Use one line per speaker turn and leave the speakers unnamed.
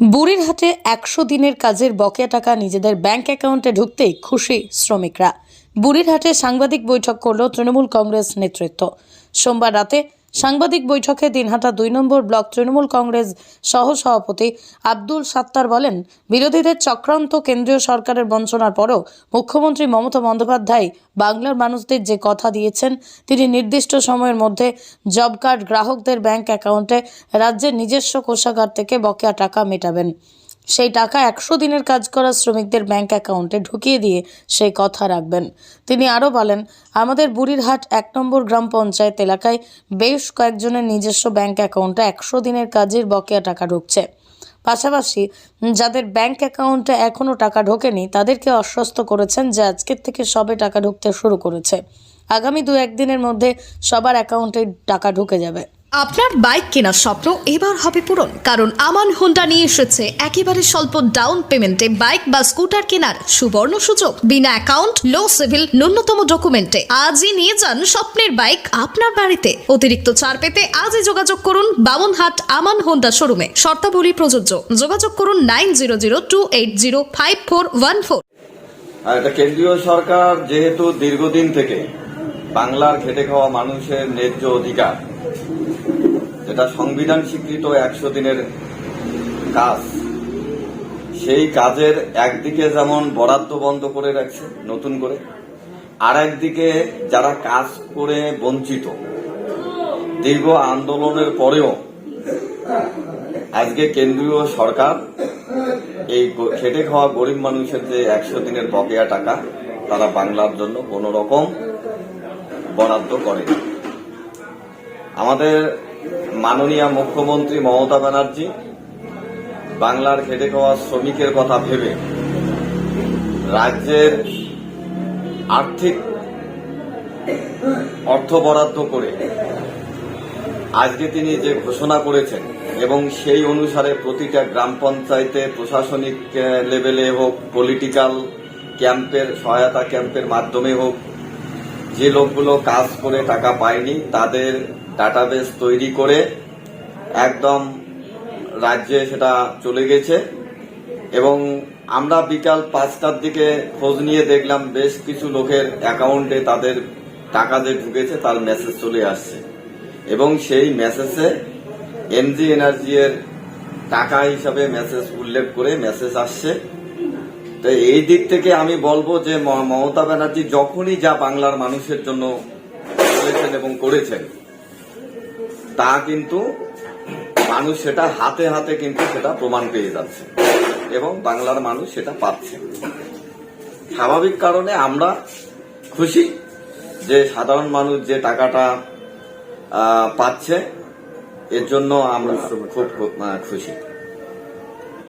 বুড়িরহাটে একশো দিনের কাজের বকেয়া টাকা নিজেদের ব্যাংক অ্যাকাউন্টে ঢুকতেই খুশি শ্রমিকরা। বুড়ির হাটে সাংবাদিক বৈঠক করল তৃণমূল কংগ্রেস নেতৃত্ব। সোমবার রাতে সাংবাদিক বৈঠকে দিনহাটা দুই নম্বর ব্লক তৃণমূল কংগ্রেস সহ সভাপতি আব্দুল সাত্তার বলেন, বিরোধীদের চক্রান্ত কেন্দ্রীয় সরকারের বঞ্চনার পরও মুখ্যমন্ত্রী মমতা বন্দ্যোপাধ্যায় বাংলার মানুষদের যে কথা দিয়েছেন, তিনি নির্দিষ্ট সময়ের মধ্যে জব কার্ড গ্রাহকদের ব্যাংক অ্যাকাউন্টে রাজ্যের নিজস্ব কোষাগার থেকে বকেয়া টাকা মেটাবেন। সেই টাকা একশো দিনের কাজ করা শ্রমিকদের ব্যাংক অ্যাকাউন্টে ঢুকিয়ে দিয়ে সেই কথা রাখবেন। তিনি আরও বলেন, আমাদের বুড়িরহাট এক নম্বর গ্রাম পঞ্চায়েত এলাকায় বেশ কয়েকজনের নিজস্ব ব্যাংক অ্যাকাউন্টে একশো দিনের কাজের বকেয়া টাকা ঢুকছে। পাশাপাশি, যাদের ব্যাংক অ্যাকাউন্টে এখনও টাকা ঢোকেনি, তাদেরকে আশ্বস্ত করেছেন যে আজকের থেকে সবে টাকা ঢুকতে শুরু করেছে। আগামী দু একদিনের মধ্যে সবার অ্যাকাউন্টে টাকা ঢুকে যাবে।
আপনার বাইক কেনার স্বপ্ন এবার হবে পূরণ, কারণ আমান হোন্ডা নিয়ে এসেছে একেবারে স্বল্প ডাউন পেমেন্টে বাইক বা স্কুটার কেনার সুবর্ণ সুযোগ। বিনা অ্যাকাউন্ট, লো সিভিল, ন্যূনতম ডকুমেন্টে। আজই নিয়ে যান স্বপ্নের বাইক আপনার বাড়িতে। অতিরিক্ত ছাড় পেতে আজই যোগাযোগ করুন বামনহাট আমান হোন্ডা শোরুমে। শর্তাবলী প্রযোজ্য। যোগাযোগ করুন nine zero zero two eight zero five four one four.
এটা কেন্দ্রীয় সরকার যেহেতু দীর্ঘদিন থেকে বাংলার খেটে খাওয়া মানুষের ন্যায্য অধিকার যেটা সংবিধান স্বীকৃত একশো দিনের কাজ। সেই কাজের একদিকে যেমন বরাদ্দ বন্ধ করে রাখছে, নতুন করে আর একদিকে যারা কাজ করে বঞ্চিত, দীর্ঘ আন্দোলনের পরেও আজকে কেন্দ্রীয় সরকার এই খেটে খাওয়া গরিব মানুষের যে একশো দিনের বকেয়া টাকা, তারা বাংলার জন্য কোন রকম বরাদ্দ করে আমাদের মাননীয় মুখ্যমন্ত্রী মমতা ব্যানার্জি বাংলার খেটে খাওয়া শ্রমিকের কথা ভেবে রাজ্যের আর্থিক অর্থ বরাদ্দ করে আজকে তিনি যে ঘোষণা করেছেন এবং সেই অনুসারে প্রতিটা গ্রাম পঞ্চায়েতে প্রশাসনিক লেভেলে হোক পলিটিক্যাল ক্যাম্পের সহায়তা ক্যাম্পের মাধ্যমে হোক যে লোকগুলো কাজ করে টাকা পায়নি, তাদের ডাটাবেস তৈরি করে একদম রাজ্যে সেটা চলে গেছে। এবং আমরা বিকাল পাঁচটার দিকে খোঁজ নিয়ে দেখলাম বেশ কিছু লোকের অ্যাকাউন্টে তাদের টাকা যে ঢুকেছে, তার মেসেজ চলে আসছে। এবং সেই মেসেজে এনজি এনার্জি এর টাকা হিসাবে মেসেজ উল্লেখ করে মেসেজ আসছে। তো এই দিক থেকে আমি বলব যে মমতা ব্যানার্জি যখনই যা বাংলার মানুষের জন্য করেছেন এবং করেছেন তা কিন্তু মানুষ সেটা হাতে হাতে কিন্তু সেটা প্রমাণ পেয়ে যাচ্ছে এবং বাংলার মানুষ সেটা পাচ্ছে। স্বাভাবিক কারণে আমরা খুশি যে সাধারণ মানুষ যে টাকাটা পাচ্ছে এর জন্য আমরা খুব খুব, খুশি।